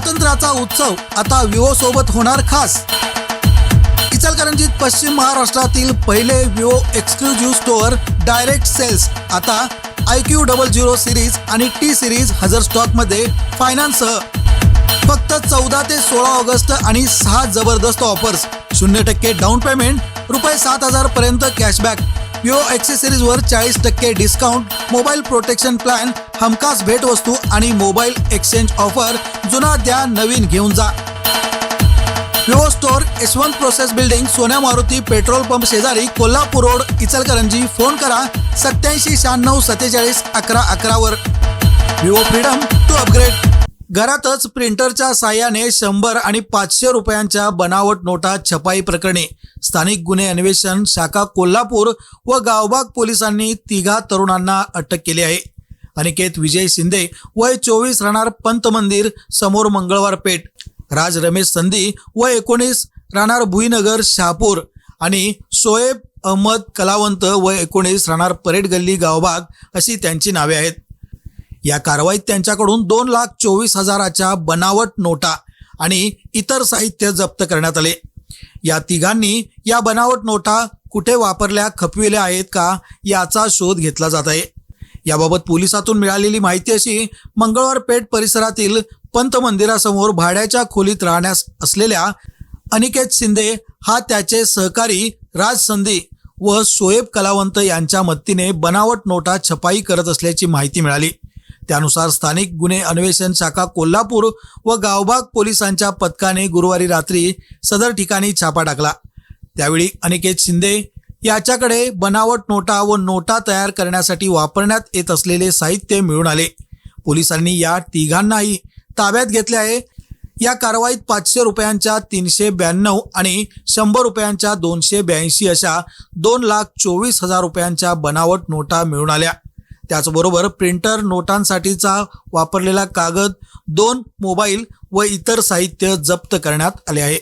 स्वातंत्र्याचा उत्सव आता विवो सोबत होणार खास. इचलकरंजीत पश्चिम महाराष्ट्रातील पहिले Vivo exclusive store direct sales आता I Q double zero series आणि टी सिरीज हजर स्टॉकमध्ये फायनान्ससह फक्त चौदा ते सोळा ऑगस्ट आणि सहा जबरदस्त ऑफर्स शून्य टक्के डाऊन पेमेंट रुपये सात हजार पर्यंत कॅशबॅक विवो वर चाळीस टक्के डिस्काउंट मोबाईल प्रोटेक्शन प्लॅन हमखास भेटवस्तू आणि मोबाईल एक्सचेंज ऑफर जुना द्या नवीन घेऊन जा. Vivo store Yashwant process building Sonya Maruti petrol pump शेजारी कोल्हापूर रोड इचलकरंजी. फोन करा सत्याऐंशी शहाण्णव सत्तेचाळीस अकरा अकरावर विवो फ्रीडम टू अपग्रेड घरातच प्रिंटरच्या साह्याने शंभर आणि पाचशे रुपयांच्या बनावट नोटा छपाई प्रकरणी स्थानिक गुन्हे अन्वेषण शाखा कोल्हापूर व गावबाग पोलिसांनी तिघा तरुणांना अटक केली आहे. अनिकेत विजय शिंदे वय चोवीस राहणार पंत मंदिर समोर मंगळवार पेठ. राज रमेश संधी व एकोणीस राहणार भुईनगर शहापूर. आणि शोएब अहमद कलावंत व एकोणीस राहणार परेड गल्ली गावबाग अशी त्यांची नावे आहेत. या कारवाईत त्यांच्याकडून दोन लाख चोवीस हजाराच्या बनावट नोटा आणि इतर साहित्य जप्त करण्यात आले. या तिघांनी या बनावट नोटा कुठे वापरल्या खपविल्या आहेत का याचा शोध घेतला जात आहे. याबाबत पोलिसातून मिळालेली माहिती अशी मंगळवार पेठ परिसरातील पंत मंदिरासमोर भाड्याच्या खोलीत राहण्यास असलेल्या अनिकेत शिंदे हा त्याचे सहकारी राज संधी व शोएब कलावंत यांच्या मदतीने बनावट नोटा छपाई करत असल्याची माहिती मिळाली. त्यानुसार स्थानिक गुन्हे अन्वेषण शाखा कोल्हापूर व गावबाग पोलिसांच्या पथकाने गुरुवारी रात्री सदर ठिकाणी छापा टाकला. त्यावेळी अनिकेत शिंदे याच्याकडे बनावट नोटा व नोटा तयार करण्यासाठी वापरण्यात येत असलेले साहित्य मिळून आले. पोलिसांनी या तिघांनाही ताब्यात घेतले आहे. या कारवाईत पाचशे रुपयांच्या तीनशे ब्याण्णव आणि शंभर रुपयांच्या दोनशे ब्याऐंशी अशा दोन लाख चोवीस हजार रुपयांच्या बनावट नोटा मिळून आल्या. त्याचबरोबर प्रिंटर नोटांसाठीचा वापरलेला कागद दोन मोबाईल व इतर साहित्य जप्त करण्यात आले आहे.